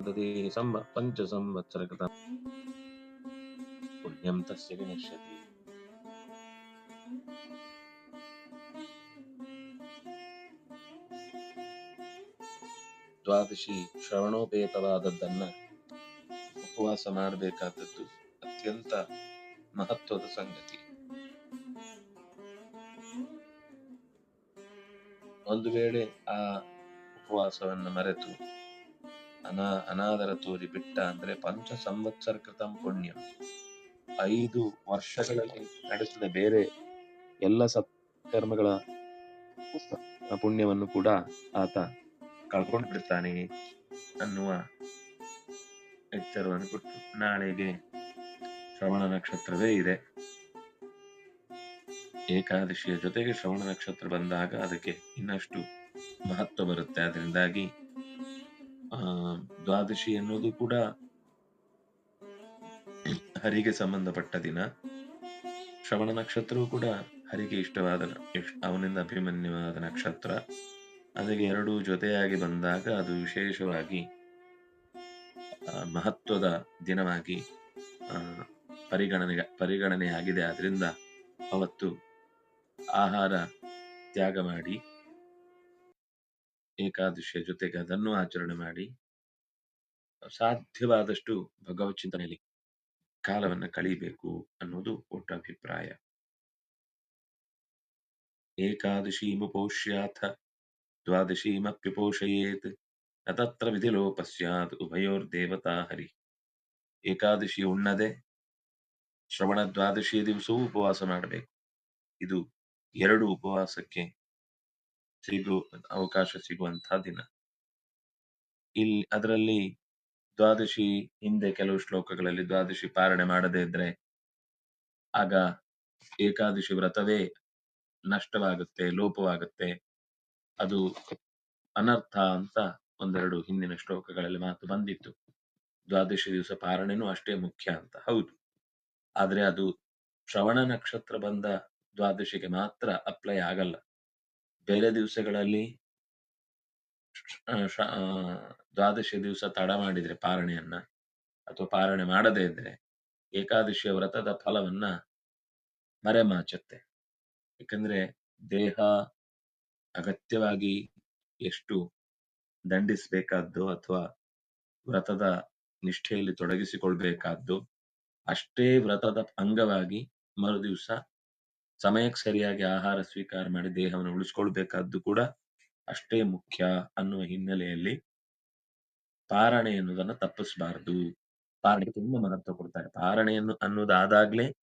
दधि सम्म पञ्चसंवत्सरकृतं पुण्यं तस्य विनश्यति ದ್ವಾದಶಿ ಶ್ರವಣೋಪೇತವಾದದ್ದನ್ನ ಉಪವಾಸ ಮಾಡಬೇಕಾದದ್ದು ಅತ್ಯಂತ ಮಹತ್ವದ ಸಂಗತಿ ಒಂದು ವೇಳೆ ಆ ಉಪವಾಸವನ್ನ ಮರೆತು ಅನಾ ಅನಾದರ ತೋರಿ ಬಿಟ್ಟ ಅಂದ್ರೆ ಪಂಚ ಸಂವತ್ಸರ ಕೃತಂ ಪುಣ್ಯ. ಐದು ವರ್ಷಗಳಲ್ಲಿ ನಡೆಸಿದ ಬೇರೆ ಎಲ್ಲ ಸತ್ಕರ್ಮಗಳ ಪುಣ್ಯವನ್ನು ಕೂಡ ಆತ ಕಳ್ಕೊಂಡು ಬಿಡ್ತಾನೆ ಅನ್ನುವ ಎಚ್ಚರವನ್ನು ಕೊಟ್ಟು ನಾಳೆಗೆ ಶ್ರವಣ ನಕ್ಷತ್ರವೇ ಇದೆ. ಏಕಾದಶಿಯ ಜೊತೆಗೆ ಶ್ರವಣ ನಕ್ಷತ್ರ ಬಂದಾಗ ಅದಕ್ಕೆ ಇನ್ನಷ್ಟು ಮಹತ್ವ ಬರುತ್ತೆ. ಅದರಿಂದಾಗಿ ದ್ವಾದಶಿ ಅನ್ನೋದು ಕೂಡ ಹರಿಗೆ ಸಂಬಂಧಪಟ್ಟ ದಿನ. ಶ್ರವಣ ನಕ್ಷತ್ರವು ಕೂಡ ಹರಿಗೆ ಇಷ್ಟವಾದ ಇಷ್- ಅವನಿಂದ ಅಭಿಮನ್ಯವಾದ ನಕ್ಷತ್ರ. ಅದಕ್ಕೆ ಎರಡೂ ಜೊತೆಯಾಗಿ ಬಂದಾಗ ಅದು ವಿಶೇಷವಾಗಿ ಮಹತ್ವದ ದಿನವಾಗಿ ಪರಿಗಣನೆ, ಪರಿಗಣನೆಯಾಗಿದೆ. ಆದ್ರಿಂದ ಅವತ್ತು ಆಹಾರ ತ್ಯಾಗ ಮಾಡಿ ಏಕಾದಶಿಯ ಜೊತೆಗೆ ಅದನ್ನು ಆಚರಣೆ ಮಾಡಿ, ಸಾಧ್ಯವಾದಷ್ಟು ಭಗವತ್ ಚಿಂತನೆಯಲ್ಲಿ ಕಾಲವನ್ನು ಕಳೀಬೇಕು ಅನ್ನೋದು ಒಟ್ಟ ಅಭಿಪ್ರಾಯ ಏಕಾದಶೀಮುಪೋಷ್ಯಾಥ ದ್ವಾದಶೀಮಪ್ಯುಪೋಷಯೇತ್ನ ತತ್ರ ವಿಧಿಲೋಪ ಸ್ಯಾತ್, ಉಭಯೋರ್ದೇವತಾ ಹರಿ. ಏಕಾದಶಿ ಉಣ್ಣದೆ ಶ್ರವಣ ದ್ವಾದಶಿಯ ದಿವಸವೂ ಉಪವಾಸ ಮಾಡಬೇಕು. ಇದು ಎರಡು ಉಪವಾಸಕ್ಕೆ ಸಿಗು, ಅವಕಾಶ ಸಿಗುವಂತಹ ದಿನ. ಇಲ್ಲಿ ಅದರಲ್ಲಿ ದ್ವಾದಶಿ ಹಿಂದೆ ಕೆಲವು ಶ್ಲೋಕಗಳಲ್ಲಿ ದ್ವಾದಶಿ ಪಾರಣೆ ಮಾಡದೇ ಇದ್ರೆ ಆಗ ಏಕಾದಶಿ ವ್ರತವೇ ನಷ್ಟವಾಗುತ್ತೆ, ಲೋಪವಾಗುತ್ತೆ. ಅದು ಅನರ್ಥ ಅಂತ ಒಂದೆರಡು ಹಿಂದಿನ ಶ್ಲೋಕಗಳಲ್ಲಿ ಮಾತು ಬಂದಿತ್ತು. ದ್ವಾದಶಿ ದಿವಸ ಪಾರಣೆನೂ ಅಷ್ಟೇ ಮುಖ್ಯ ಅಂತ. ಹೌದು. ಆದ್ರೆ ಅದು ಶ್ರವಣ ನಕ್ಷತ್ರ ಬಂದ ದ್ವಾದಶಿಗೆ ಮಾತ್ರ ಅಪ್ಲೈ ಆಗಲ್ಲ. ಬೇರೆ ದಿವಸಗಳಲ್ಲಿ ದ್ವಾದಶಿ ದಿವಸ ತಡ ಮಾಡಿದ್ರೆ ಪಾರಣೆಯನ್ನ ಅಥವಾ ಪಾರಣೆ ಮಾಡದೇ ಇದ್ರೆ ಏಕಾದಶಿಯ ವ್ರತದ ಫಲವನ್ನ ಮರೆಮಾಚುತ್ತೆ. ಯಾಕಂದ್ರೆ ದೇಹ ಅಗತ್ಯವಾಗಿ ಎಷ್ಟು ದಂಡಿಸಬೇಕಾದ್ದು ಅಥವಾ ವ್ರತದ ನಿಷ್ಠೆಯಲ್ಲಿ ತೊಡಗಿಸಿಕೊಳ್ಬೇಕಾದ್ದು ಅಷ್ಟೇ ವ್ರತದ ಅಂಗವಾಗಿ ಮರುದಿವಸ ಸಮಯಕ್ಕೆ ಸರಿಯಾಗಿ ಆಹಾರ ಸ್ವೀಕಾರ ಮಾಡಿ ದೇಹವನ್ನು ಉಳಿಸ್ಕೊಳ್ಬೇಕಾದ್ದು ಕೂಡ ಅಷ್ಟೇ ಮುಖ್ಯ ಅನ್ನುವ ಹಿನ್ನೆಲೆಯಲ್ಲಿ ಪಾರಣೆ ಎನ್ನುವುದನ್ನು ತಪ್ಪಿಸಬಾರದು. ಪಾರಣೆಗೆ ತುಂಬಾ ಮಹತ್ವ ಕೊಡ್ತಾರೆ. ಪಾರಣೆಯನ್ನು ಅನ್ನೋದಾದಾಗ್ಲೇ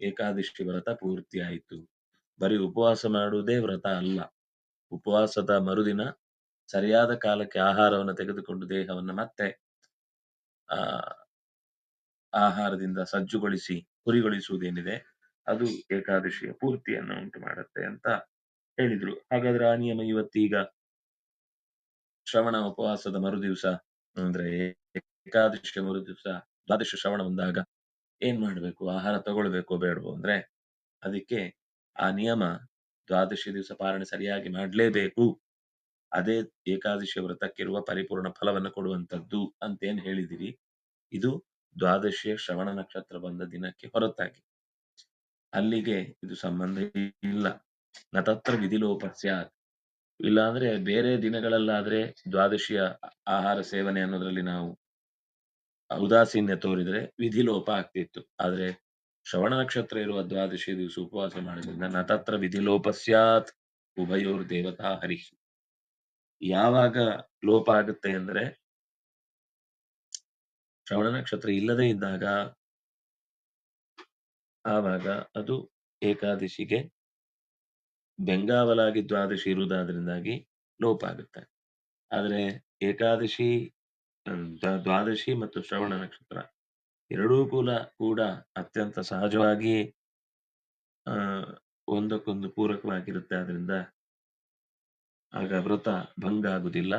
ಏಕಾದಶಿ ವ್ರತ ಪೂರ್ತಿ ಆಯಿತು. ಬರೀ ಉಪವಾಸ ಮಾಡುವುದೇ ವ್ರತ ಅಲ್ಲ. ಉಪವಾಸದ ಮರುದಿನ ಸರಿಯಾದ ಕಾಲಕ್ಕೆ ಆಹಾರವನ್ನು ತೆಗೆದುಕೊಂಡು ದೇಹವನ್ನು ಮತ್ತೆ, ಆ, ಆಹಾರದಿಂದ ಸಜ್ಜುಗೊಳಿಸಿ ಹುರಿಗೊಳಿಸುವುದೇನಿದೆ ಅದು ಏಕಾದಶಿಯ ಪೂರ್ತಿಯನ್ನು ಉಂಟು ಮಾಡುತ್ತೆ ಅಂತ ಹೇಳಿದ್ರು. ಹಾಗಾದ್ರೆ ಆ ನಿಯಮ ಇವತ್ತೀಗ? ಶ್ರವಣ ಉಪವಾಸದ ಮರುದಿವಸ ಅಂದ್ರೆ ಏಕಾದಶಿಯ ಮರುದಿವಸ ದ್ವಾದಶ ಶ್ರವಣ ಬಂದಾಗ ಏನ್ ಮಾಡ್ಬೇಕು? ಆಹಾರ ತಗೊಳ್ಬೇಕು ಬೇಡವೋ ಅಂದ್ರೆ ಅದಕ್ಕೆ ಆ ನಿಯಮ ದ್ವಾದಶಿ ದಿವಸ ಪಾರಣೆ ಸರಿಯಾಗಿ ಮಾಡ್ಲೇಬೇಕು. ಅದೇ ಏಕಾದಶಿ ವ್ರತಕ್ಕಿರುವ ಪರಿಪೂರ್ಣ ಫಲವನ್ನು ಕೊಡುವಂತದ್ದು ಅಂತೇನ್ ಹೇಳಿದಿರಿ. ಇದು ದ್ವಾದಶಿಯ ಶ್ರವಣ ನಕ್ಷತ್ರ ಬಂದ ದಿನಕ್ಕೆ ಹೊರತಾಗಿ. ಅಲ್ಲಿಗೆ ಇದು ಸಂಬಂಧ ಇಲ್ಲ. ನತತ್ರ ವಿಧಿಲೋಪ ಸ್ಯಾತ್ ಇಲ್ಲಾಂದ್ರೆ ಬೇರೆ ದಿನಗಳಲ್ಲಾದ್ರೆ ದ್ವಾದಶಿಯ ಆಹಾರ ಸೇವನೆ ಅನ್ನೋದ್ರಲ್ಲಿ ನಾವು ಉದಾಸೀನ್ಯ ತೋರಿದ್ರೆ ವಿಧಿಲೋಪ ಆಗ್ತಿತ್ತು. ಆದ್ರೆ ಶ್ರವಣ ನಕ್ಷತ್ರ ಇರುವ ದ್ವಾದಶಿ ದಿವಸ ಉಪವಾಸ ಮಾಡೋದ್ರಿಂದ ನತತ್ರ ವಿಧಿಲೋಪ ಸ್ಯಾತ್ ಉಭಯೋರ್ ದೇವತಾ ಹರಿ. ಯಾವಾಗ ಲೋಪ ಆಗುತ್ತೆ ಅಂದ್ರೆ ಶ್ರವಣ ನಕ್ಷತ್ರ ಇಲ್ಲದೆ ಇದ್ದಾಗ ಆವಾಗ ಅದು ಏಕಾದಶಿಗೆ ಬೆಂಗಾವಲಾಗಿ ದ್ವಾದಶಿ ಇರುವುದಾದ್ರಿಂದಾಗಿ ಲೋಪ ಆಗುತ್ತೆ ಆದ್ರೆ ಏಕಾದಶಿ ದ್ವಾದಶಿ ಮತ್ತು ಶ್ರವಣ ನಕ್ಷತ್ರ ಎರಡೂ ಕೂಡ ಕೂಡ ಅತ್ಯಂತ ಸಹಜವಾಗಿ, ಆ, ಒಂದಕ್ಕೊಂದು ಪೂರಕವಾಗಿರುತ್ತೆ. ಆದ್ರಿಂದ ಆಗ ವ್ರತ ಭಂಗ ಆಗುದಿಲ್ಲ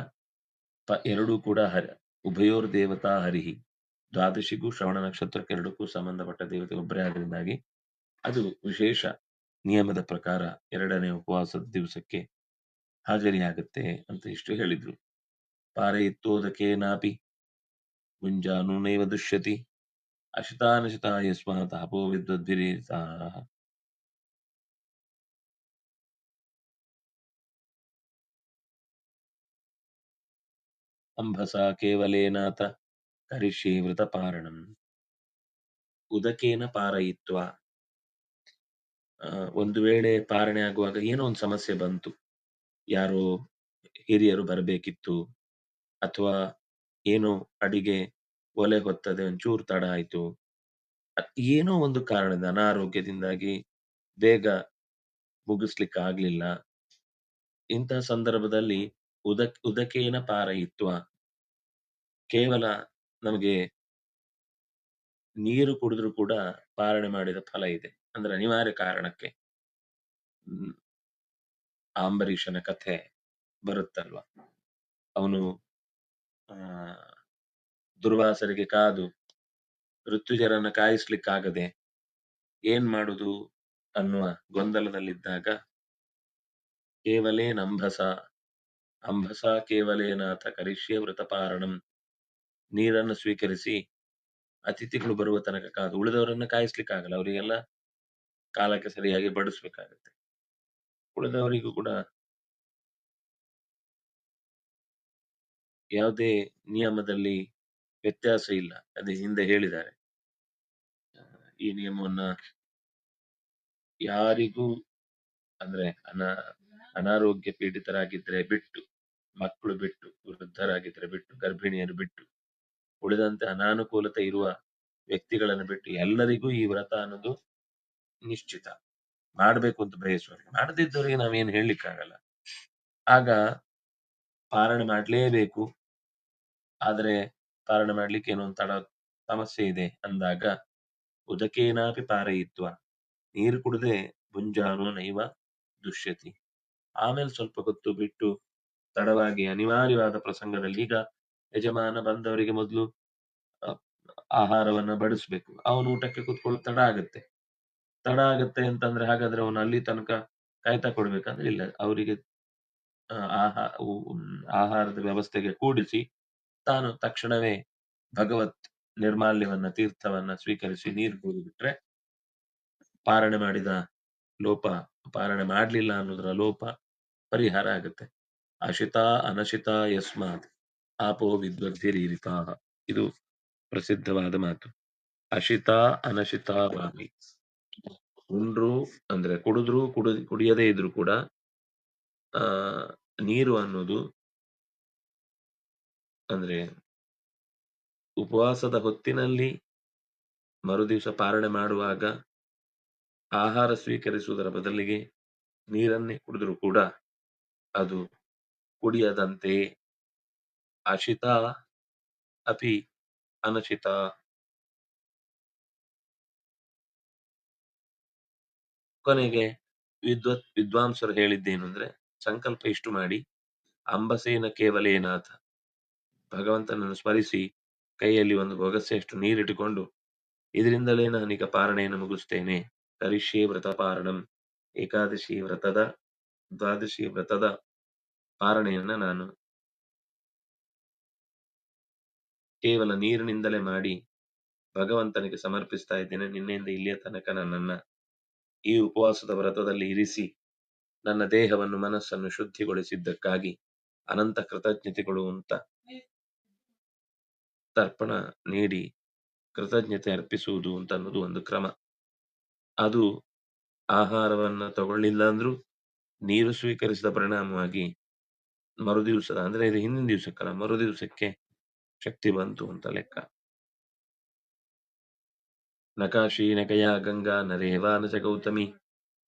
ಪ, ಎರಡೂ ಕೂಡ ಹರಿ ಉಭಯೋರ್ ದೇವತಾ ಹರಿಹಿ. ದ್ವಾದಶಿಗೂ ಶ್ರವಣ ನಕ್ಷತ್ರಕ್ಕೆ ಎರಡಕ್ಕೂ ಸಂಬಂಧಪಟ್ಟ ದೇವತೆ ಒಬ್ಬರೇ ಆದ್ರಿಂದಾಗಿ ಅದು ವಿಶೇಷ ನಿಯಮದ ಪ್ರಕಾರ ಎರಡನೇ ಉಪವಾಸದ ದಿವಸಕ್ಕೆ ಹಾಜರಿಯಾಗುತ್ತೆ ಅಂತ ಇಷ್ಟು ಹೇಳಿದ್ರು. ಪಾರಯಿತ್ತೋದಕೇನಾಪಿ ಮುಂಜಾನು ನೈವ ದುಷ್ಯತಿ ಅಶಿತಾನಶಿತ ಯಸ್ಮಾತ್ ಅಪೋ ವಿದ್ವದ್ಭಿರೀರಿತಾಃ ಅಂಬಸ ಕೇವಲೇನಾಥ ಕರಿಷ್ಯೆ ವೃತಪಾರಣಂ ಉದಕೇನ ಪಾರಯಿತ್ವ. ಆ, ಒಂದು ವೇಳೆ ಪಾರಣೆ ಆಗುವಾಗ ಏನೋ ಒಂದು ಸಮಸ್ಯೆ ಬಂತು. ಯಾರೋ ಹಿರಿಯರು ಬರಬೇಕಿತ್ತು. ಅಥವಾ ಏನೋ ಅಡಿಗೆ ಒಲೆ ಹೊತ್ತದೆ ಒಂಚೂರು ತಡ ಆಯ್ತು. ಏನೋ ಒಂದು ಕಾರಣದ ಅನಾರೋಗ್ಯದಿಂದಾಗಿ ಬೇಗ ಮುಗಿಸ್ಲಿಕ್ಕೆ ಆಗ್ಲಿಲ್ಲ. ಇಂತಹ ಸಂದರ್ಭದಲ್ಲಿ ಉದಕ್ ಉದಕೇನ ಪಾರಯಿತ್ವ. ಕೇವಲ ನಮಗೆ ನೀರು ಕುಡಿದ್ರು ಕೂಡ ಪಾರಣೆ ಮಾಡಿದ ಫಲ ಇದೆ. ಅಂದ್ರೆ ಅನಿವಾರ್ಯ ಕಾರಣಕ್ಕೆ ಹ್ಮ್, ಅಂಬರೀಷನ ಕಥೆ ಬರುತ್ತಲ್ವಾ? ಅವನು ಆ ದುರ್ವಾಸರಿಗೆ ಕಾದು ಋತುಜರನ್ನ ಕಾಯಿಸ್ಲಿಕ್ಕಾಗದೆ ಏನ್ ಮಾಡುದು ಅನ್ನುವ ಗೊಂದಲದಲ್ಲಿದ್ದಾಗ ಕೇವಲೇನ ಅಂಬಸ ಅಂಬಸ ಕೇವಲೇನಾಥ ಕರಿಷ್ಯ ವೃತಪಾರಣಂ ನೀರನ್ನು ಸ್ವೀಕರಿಸಿ ಅತಿಥಿಗಳು ಬರುವ ತನಕ ಕಾದು, ಉಳಿದವರನ್ನ ಕಾಯಿಸ್ಲಿಕ್ಕಾಗಲ್ಲ, ಅವರಿಗೆಲ್ಲ ಕಾಲಕ್ಕೆ ಸರಿಯಾಗಿ ಬಡಿಸ್ಬೇಕಾಗತ್ತೆ. ಉಳಿದವರಿಗೂ ಕೂಡ ಯಾವುದೇ ನಿಯಮದಲ್ಲಿ ವ್ಯತ್ಯಾಸ ಇಲ್ಲ, ಅದೇ ಹಿಂದೆ ಹೇಳಿದ್ದಾರೆ. ಈ ನಿಯಮವನ್ನ ಯಾರಿಗೂ ಅಂದ್ರೆ ಅನ, ಅನಾರೋಗ್ಯ ಪೀಡಿತರಾಗಿದ್ರೆ ಬಿಟ್ಟು, ಮಕ್ಕಳು ಬಿಟ್ಟು, ವೃದ್ಧರಾಗಿದ್ರೆ ಬಿಟ್ಟು, ಗರ್ಭಿಣಿಯರು ಬಿಟ್ಟು ಉಳಿದಂತೆ ಅನಾನುಕೂಲತೆ ಇರುವ ವ್ಯಕ್ತಿಗಳನ್ನು ಬಿಟ್ಟು ಎಲ್ಲರಿಗೂ ಈ ವ್ರತ ಅನ್ನೋದು ನಿಶ್ಚಿತ. ಮಾಡ್ಬೇಕು ಅಂತ ಬಯಸುವವರಿಗೆ. ಮಾಡದಿದ್ದವರಿಗೆ ನಾವೇನು ಹೇಳಲಿಕ್ಕಾಗಲ್ಲ. ಆಗ ಪಾರಣ ಮಾಡಲೇಬೇಕು. ಆದರೆ ಪಾರಣ ಮಾಡ್ಲಿಕ್ಕೆ ಏನೋ ಒಂದು ತಡ, ಸಮಸ್ಯೆ ಇದೆ ಅಂದಾಗ ಉದಕೇನಾಪಿ ಪಾರಯಿತ್ವ? ನೀರು ಕುಡದೆ ಮುಂಜಾನು ನೈವ ದುಶ್ಯತಿ ಆಮೇಲೆ ಸ್ವಲ್ಪ ಹೊತ್ತು ಬಿಟ್ಟು ತಡವಾಗಿ ಅನಿವಾರ್ಯವಾದ ಪ್ರಸಂಗದಲ್ಲಿ ಈಗ ಯಜಮಾನ ಬಂದವರಿಗೆ ಮೊದಲು ಆಹಾರವನ್ನ ಬಡಿಸ್ಬೇಕು. ಅವನು ಊಟಕ್ಕೆ ಕೂತ್ಕೊಳ್ಳೋ ತಡ ಆಗತ್ತೆ. ತಡ ಆಗತ್ತೆ ಅಂತಂದ್ರೆ ಹಾಗಾದ್ರೆ ಅವನು ಅಲ್ಲಿ ತನಕ ಕಾಯ್ತಾ ಕೊಡ್ಬೇಕಂದ್ರೆ ಇಲ್ಲ. ಅವರಿಗೆ ಆಹಾ ಆಹಾರದ ವ್ಯವಸ್ಥೆಗೆ ಕೂಡಿಸಿ ತಾನು ತಕ್ಷಣವೇ ಭಗವತ್ ನಿರ್ಮಾಲ್ಯವನ್ನ ತೀರ್ಥವನ್ನ ಸ್ವೀಕರಿಸಿ ನೀರು ಕುಡಿದು ಬಿಟ್ರೆ ಪಾರಣೆ ಮಾಡಿದ ಲೋಪ ಪಾರಣೆ ಮಾಡ್ಲಿಲ್ಲ ಅನ್ನೋದ್ರ ಲೋಪ ಪರಿಹಾರ ಆಗುತ್ತೆ. ಅಶಿತ ಅನಶಿತ ಯಸ್ಮಾತ್. ಆಪೋ ವಿದ್ವದ್ಭಿರೀರಿತಾ ಇದು ಪ್ರಸಿದ್ಧವಾದ ಮಾತು. ಅಶಿತ ಅನಶಿತ ವಾಮಿ ಉಂಡ್ರು ಅಂದ್ರೆ ಕುಡಿದ್ರು ಕುಡ ಕುಡಿಯದೇ ಇದ್ರು ಕೂಡ, ಆ, ನೀರು ಅನ್ನೋದು ಅಂದ್ರೆ ಉಪವಾಸದ ಹೊತ್ತಿನಲ್ಲಿ ಮರುದಿವಸ ಪಾರಣೆ ಮಾಡುವಾಗ ಆಹಾರ ಸ್ವೀಕರಿಸುವುದರ ಬದಲಿಗೆ ನೀರನ್ನೇ ಕುಡಿದ್ರು ಕೂಡ ಅದು ಕುಡಿಯದಂತೆ ಅಶಿತ ಅಪಿ ಅನುಚಿತಾ ಕೊನೆಗೆ ವಿದ್ವತ್ ವಿದ್ವಾಂಸರು ಹೇಳಿದ್ದೇನು ಅಂದ್ರೆ ಸಂಕಲ್ಪ ಇಷ್ಟು ಮಾಡಿ, ಅಂಬಸೇನ ಕೇವಲೇನಾಥ ಭಗವಂತನನ್ನು ಸ್ಮರಿಸಿ, ಕೈಯಲ್ಲಿ ಒಂದು ಬೊಗಸೆಯಷ್ಟು ನೀರಿಟ್ಟುಕೊಂಡು, ಇದರಿಂದಲೇ ನಾನೀಗ ಪಾರಣೆಯನ್ನು ಮುಗಿಸ್ತೇನೆ. ಕರಿಷ್ಯೆ ವ್ರತ ಪಾರಣಂ. ಏಕಾದಶಿ ವ್ರತದ, ದ್ವಾದಶಿ ವ್ರತದ ಪಾರಣೆಯನ್ನ ನಾನು ಕೇವಲ ನೀರಿನಿಂದಲೇ ಮಾಡಿ ಭಗವಂತನಿಗೆ ಸಮರ್ಪಿಸ್ತಾ ಇದ್ದೇನೆ. ನಿನ್ನೆಯಿಂದ ಇಲ್ಲಿಯ ತನಕ ನನ್ನನ್ನ ಈ ಉಪವಾಸದ ವ್ರತದಲ್ಲಿ ಇರಿಸಿ ನನ್ನ ದೇಹವನ್ನು, ಮನಸ್ಸನ್ನು ಶುದ್ಧಿಗೊಳಿಸಿದ್ದಕ್ಕಾಗಿ ಅನಂತ ಕೃತಜ್ಞತೆಗಳು ಅಂತ ತರ್ಪಣ ನೀಡಿ ಕೃತಜ್ಞತೆ ಅರ್ಪಿಸುವುದು ಅಂತ ಅನ್ನೋದು ಒಂದು ಕ್ರಮ. ಅದು ಆಹಾರವನ್ನ ತಗೊಳ್ಳಿಲ್ಲ ಅಂದ್ರೂ ನೀರು ಸ್ವೀಕರಿಸಿದ ಪರಿಣಾಮವಾಗಿ ಮರುದಿವಸದ, ಅಂದ್ರೆ ಇದು ಹಿಂದಿನ ದಿವಸಕ್ಕಲ್ಲ, ಮರುದಿವಸಕ್ಕೆ ಶಕ್ತಿ ಬಂತು ಅಂತ ಲೆಕ್ಕ. ನಕಾಶಿ ನಕಯಾ ಗಂಗಾ ನರೇವಾ ನ ಚ ಗೌತಮಿ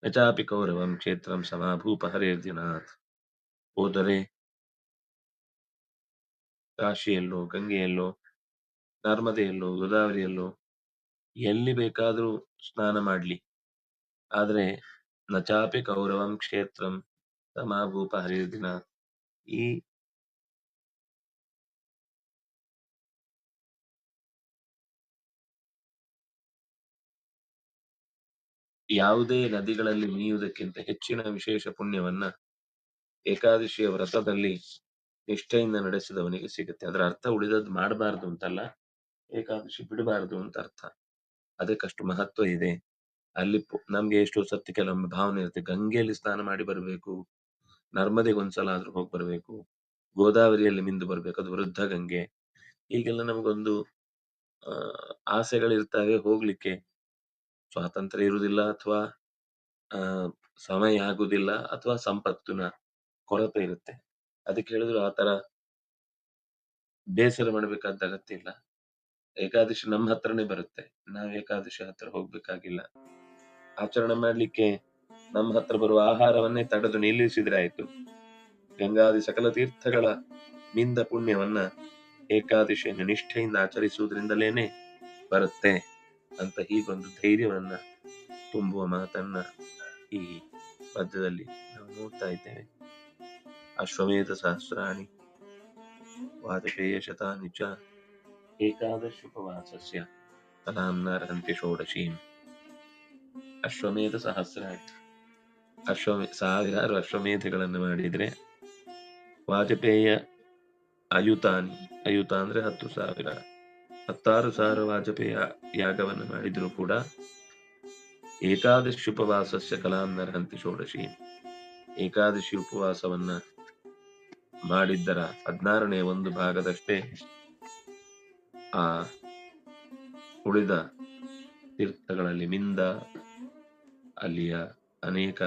ನಚಾಪಿ ಚಾಪಿ ಕೌರವಂ ಕ್ಷೇತ್ರಂ ಸಮಾಭೂಪ ಹರೇರ್ದಿನಾಥ್ ಹೋದರೆ ಕಾಶಿಯಲ್ಲೋ, ಗಂಗೆಯಲ್ಲೋ, ನರ್ಮದೆಯಲ್ಲೋ, ಗೋದಾವರಿಯಲ್ಲೋ, ಎಲ್ಲಿ ಬೇಕಾದರೂ ಸ್ನಾನ ಮಾಡ್ಲಿ. ಆದರೆ ನಚಾಪಿ ಕೌರವಂ ಕ್ಷೇತ್ರಂ ಸಮಾಭೂಪ ದಿನಾ ಈ ಯಾವುದೇ ನದಿಗಳಲ್ಲಿ ಮೀಯುವುದಕ್ಕಿಂತ ಹೆಚ್ಚಿನ ವಿಶೇಷ ಪುಣ್ಯವನ್ನ ಏಕಾದಶಿಯ ವ್ರತದಲ್ಲಿ ನಿಷ್ಠೆಯಿಂದ ನಡೆಸಿದವನಿಗೆ ಸಿಗುತ್ತೆ. ಅದರ ಅರ್ಥ ಉಳಿದದ್ದು ಮಾಡಬಾರ್ದು ಅಂತಲ್ಲ, ಏಕಾದಶಿ ಬಿಡಬಾರ್ದು ಅಂತ ಅರ್ಥ. ಅದಕ್ಕಷ್ಟು ಮಹತ್ವ ಇದೆ. ಅಲ್ಲಿ ಪು- ನಮ್ಗೆ ಎಷ್ಟು ಸತ್ಯ, ಕೆಲವೊಮ್ಮೆ ಭಾವನೆ ಇರುತ್ತೆ. ಗಂಗೆಯಲ್ಲಿ ಸ್ನಾನ ಮಾಡಿ ಬರಬೇಕು, ನರ್ಮದೆಗೆ ಒಂದ್ಸಲ ಆದ್ರೂ ಹೋಗಿ ಬರಬೇಕು, ಗೋದಾವರಿಯಲ್ಲಿ ಮಿಂದು ಬರ್ಬೇಕು, ಅದು ವೃದ್ಧ ಗಂಗೆ. ಈಗೆಲ್ಲ ನಮಗೊಂದು, ಆ, ಆಸೆಗಳಿರ್ತಾವೆ ಹೋಗ್ಲಿಕ್ಕೆ. ಸ್ವಾತಂತ್ರ್ಯ ಇರುವುದಿಲ್ಲ ಅಥವಾ ಸಮಯ ಆಗುವುದಿಲ್ಲ ಅಥವಾ ಸಂಪತ್ತಿನ ಕೊರತೆ ಇರುತ್ತೆ. ಅದಕ್ಕೆ ಹೇಳಿದ್ರು ಆತರ ತರ ಬೇಸರ ಮಾಡಬೇಕಾದ ಅಗತ್ಯ ಇಲ್ಲ. ಏಕಾದಶಿ ನಮ್ಮ ಹತ್ರನೇ ಬರುತ್ತೆ. ನಾವು ಏಕಾದಶಿ ಹತ್ರ ಹೋಗ್ಬೇಕಾಗಿಲ್ಲ. ಆಚರಣೆ ಮಾಡ್ಲಿಕ್ಕೆ ನಮ್ಮ ಹತ್ರ ಬರುವ ಆಹಾರವನ್ನೇ ತಡೆದು ನಿಲ್ಲಿಸಿದ್ರೆ ಆಯ್ತು. ಗಂಗಾದಿ ಸಕಲ ತೀರ್ಥಗಳ ಮಿಂದ ಪುಣ್ಯವನ್ನ ಏಕಾದಶಿಯನ್ನು ನಿಷ್ಠೆಯಿಂದ ಆಚರಿಸುವುದರಿಂದಲೇನೆ ಬರುತ್ತೆ. ಅಂತ ಹೀಗೊಂದು ಧೈರ್ಯವನ್ನ ತುಂಬುವ ಮಾತನ್ನ ಈ ಪದ್ಯದಲ್ಲಿ ನಾವು ನೋಡ್ತಾ ಇದ್ದೇವೆ. ಅಶ್ವಮೇಧ ಸಹಸ್ರಾಣಿ, ವಾಜಪೇಯ ಶತಾನಿ ಚ, ಏಕಾದಶ ಉಪವಾಸಸ್ಯ ಫಲಾಂನಾರ್ಹಂತಿ ಷೋಡಶೀಂ. ಅಶ್ವಮೇಧ ಸಹಸ್ರಾಣಿ, ಅಶ್ವಮೇ, ಸಾವಿರಾರು ಅಶ್ವಮೇಧಗಳನ್ನು ಮಾಡಿದ್ರೆ ವಾಜಪೇಯ ಅಯುತಾನಿ, ಅಯುತ ಅಂದ್ರೆ ಹತ್ತು ಸಾವಿರ. ಹತ್ತಾರು ಸಾವಿರ ವಾಜಪೇಯ ಯಾಗವನ್ನು ಮಾಡಿದರೂ ಕೂಡ ಏಕಾದಶಿ ಉಪವಾಸಸ್ಯ ಕಲಾಂನರ್ಹಂತಿ ಷೋಡಶಿ. ಏಕಾದಶಿ ಉಪವಾಸವನ್ನ ಮಾಡಿದ್ದರ ಹದಿನಾರನೇ ಒಂದು ಭಾಗದಷ್ಟೇ ಆ ಉಳಿದ ತೀರ್ಥಗಳಲ್ಲಿ ಮಿಂದ ಅಲ್ಲಿಯ ಅನೇಕ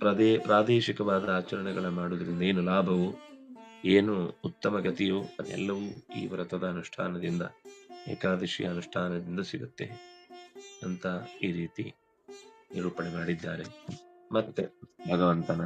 ಪ್ರದೇ ಪ್ರಾದೇಶಿಕವಾದ ಆಚರಣೆಗಳ ಮಾಡುವುದರಿಂದ ಏನು ಲಾಭವು? ಏನು ಉತ್ತಮ ಗತಿಯೋ ಅದೆಲ್ಲವೂ ಈ ವ್ರತದ ಅನುಷ್ಠಾನದಿಂದ, ಏಕಾದಶಿ ಅನುಷ್ಠಾನದಿಂದ ಸಿಗುತ್ತೆ ಅಂತ ಈ ರೀತಿ ನಿರೂಪಣೆ ಮಾಡಿದ್ದಾರೆ. ಮತ್ತೆ ಭಗವಂತನ